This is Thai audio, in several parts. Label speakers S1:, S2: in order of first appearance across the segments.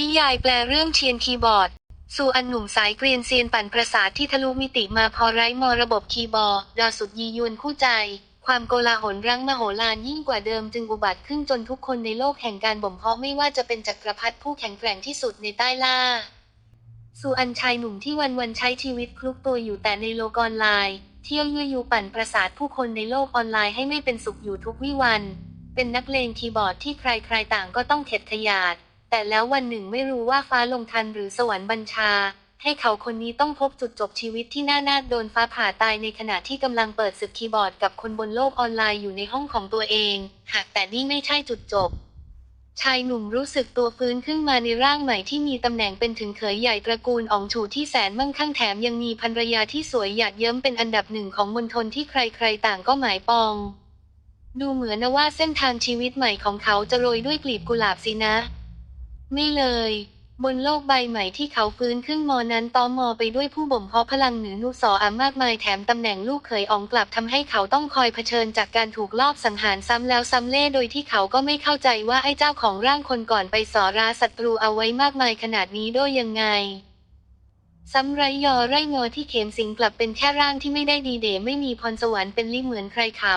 S1: นิยายแปลเรื่องเทียนคีย์บอร์ด สู่อันหนุ่มสายเกรียนเซียนปั่นประสาทที่ทะลุมิติมาพอไร้มอระบบคีย์บอร์ดดาวสุดยียวนคู่ใจ ความโกลาหลรั้งมโหฬารยิ่งกว่าเดิมจึงอุบัติขึ้นจนทุกคนในโลกแห่งการบ่มเพาะไม่ว่าจะเป็นจักรพรรดิผู้แข็งแกร่งที่สุดในใต้ล่าสู่อันชายหนุ่มที่วันวันใช้ชีวิตคลุกตัวอยู่แต่ในโลกออนไลน์ เที่ยวยั่วยุปั่นประสาทผู้คนในโลกออนไลน์ให้ไม่เป็นสุขอยู่ทุกวิวัน เป็นนักเลงคีย์บอร์ดที่ใครๆต่างก็ต้องเข็ดขยาด แต่แล้ววันหนึ่งไม่รู้ว่าฟ้าลงทันหรือสวรรค์บัญชา ให้เขาคนนี้ต้องพบจุดจบชีวิตที่น่านาดโดนฟ้าผ่าตายในขณะที่กำลังเปิดศึกคีย์บอร์ดกับคนบนโลกออนไลน์อยู่ในห้องของตัวเอง หากแต่นี่ไม่ใช่จุดจบชายหนุ่มรู้สึกตัวฟื้นขึ้นมาในร่างใหม่ที่มีตำแหน่งเป็นถึงเขยใหญ่ตระกูลอองฉูที่แสนมั่งคั่งแถมยังมีภรรยาที่สวยหยาดเยิ้มเป็นอันดับหนึ่งของมณฑลที่ใครๆต่างก็หมายปอง ดูเหมือนนะว่าเส้นทางชีวิตใหม่ของเขาจะโรยด้วยกลีบกุหลาบสินะ ไม่เลย บนโลกใบใหม่ที่เขาฟื้นขึ้นมอนั้นตอมอไปด้วยผู้บ่มเพาะพลังเหนือนุสออามากมายแถมตำแหน่งลูกเขยอองกลับทำให้เขาต้องคอยเผชิญจากการถูกลอบสังหารซ้ำแล้วซ้ำเล่โดยที่เขาก็ไม่เข้าใจว่าไอ้เจ้าของร่างคนก่อนไปสอราศัตรูเอาไว้มากมายขนาดนี้ด้วยยังไงซ้ำไรยอไรงอที่เข็มสิงกลับเป็นแค่ร่างที่ไม่ได้ดีเดไม่มีพรสวรรค์เป็นลิเหมือนใครเขา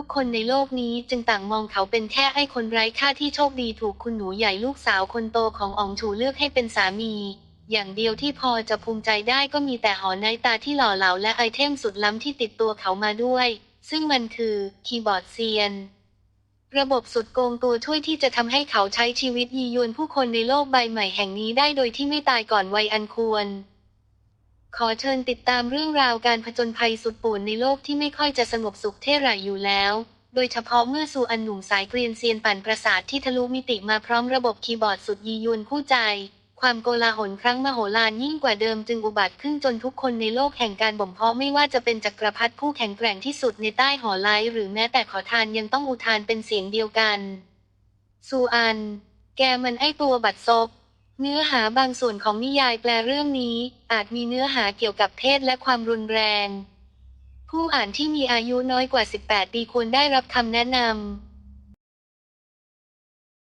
S1: ทุกคนในโลกนี้จึงต่างมองเขาเป็นแค่ไอ้คนไร้ค่าที่โชคดีถูกคุณหนูใหญ่ลูกสาวคนโตของอองชูเลือกให้เป็นสามี อย่างเดียวที่พอจะภูมิใจได้ก็มีแต่หอนในตาที่หล่อเหลาและไอเทมสุดล้ำที่ติดตัวเขามาด้วย ซึ่งมันคือคีย์บอร์ดเซียน ระบบสุดโกงตัวช่วยที่จะทำให้เขาใช้ชีวิตยียวนผู้คนในโลกใบใหม่แห่งนี้ได้โดยที่ไม่ตายก่อนวัยอันควร ขอเชิญติดตามเรื่องราวการผจญภัยสุดป่วนในโลกที่ไม่ค่อยจะสงบสุขเท่าไหร่อยู่แล้ว โดยเฉพาะเมื่อสูอันหนุ่มสายเกรียนเซียนปั่นประสาทที่ทะลุมิติมาพร้อมระบบคีย์บอร์ดสุดยียวนคู่ใจ ความโกลาหลครั้งมโหฬารยิ่งกว่าเดิมจึงอุบัติขึ้นจนทุกคนในโลกแห่งการบ่มเพาะไม่ว่าจะเป็นจักรพรรดิผู้แข็งแกร่งที่สุดในใต้หอไลท์หรือแม้แต่ขอทานยังต้องอุทานเป็นเสียงเดียวกัน ซูอัน แกมันไอตัวบัดซบ เนื้อหาบางส่วนของนิยายแปลเรื่องนี้ อาจมีเนื้อหาเกี่ยวกับเพศและความรุนแรง ผู้อ่านที่มีอายุน้อยกว่า 18 ปีควรได้รับคำแนะนำ